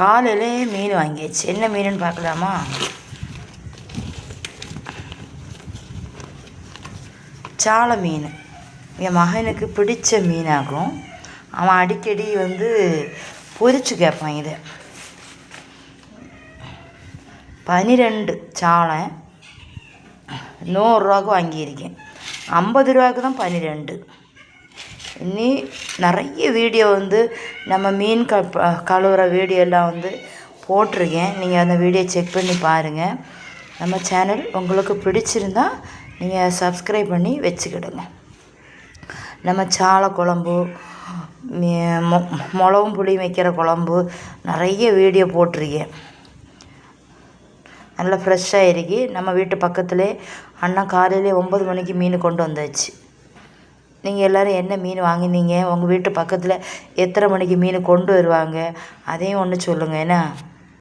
காலையிலே மீன் வாங்கியாச்சு. என்ன மீனுன்னு பார்க்கலாமா? சால மீன். என் மகனுக்கு பிடிச்ச மீனாகும். அவன் அடிக்கடி வந்து பொரிச்சு கேட்பான் இதை. பனிரெண்டு சாலை. நூறுரூவாக்கு வாங்கியிருக்கேன். ஐம்பது ரூபாய்க்கு தான் பன்னிரெண்டு இனி நிறைய வீடியோ வந்து நம்ம மீன் க கழுவுற வீடியோ எல்லாம் வந்து போட்டிருக்கேன். நீங்கள் அந்த வீடியோ செக் பண்ணி பாருங்கள் நம்ம சேனல் உங்களுக்கு பிடிச்சிருந்தா நீங்கள் சப்ஸ்கிரைப் பண்ணி வச்சுக்கிடுங்க. நம்ம சாலை குழம்பு மொ மிளகும் புளி வைக்கிற குழம்பு நிறைய வீடியோ போட்டிருக்கேன். நல்லா ஃப்ரெஷ்ஷாக இருக்கு. நம்ம வீட்டு பக்கத்துலேயே அண்ணா காலையிலே ஒம்பது மணிக்கு மீன் கொண்டு வந்தாச்சு. நீங்கள் எல்லோரும் என்ன மீன் வாங்கினீங்க? உங்கள் வீட்டு பக்கத்தில் எத்தனை மணிக்கு மீன் கொண்டு வருவாங்க? அதையும் ஒன்று சொல்லுங்கள் என்ன?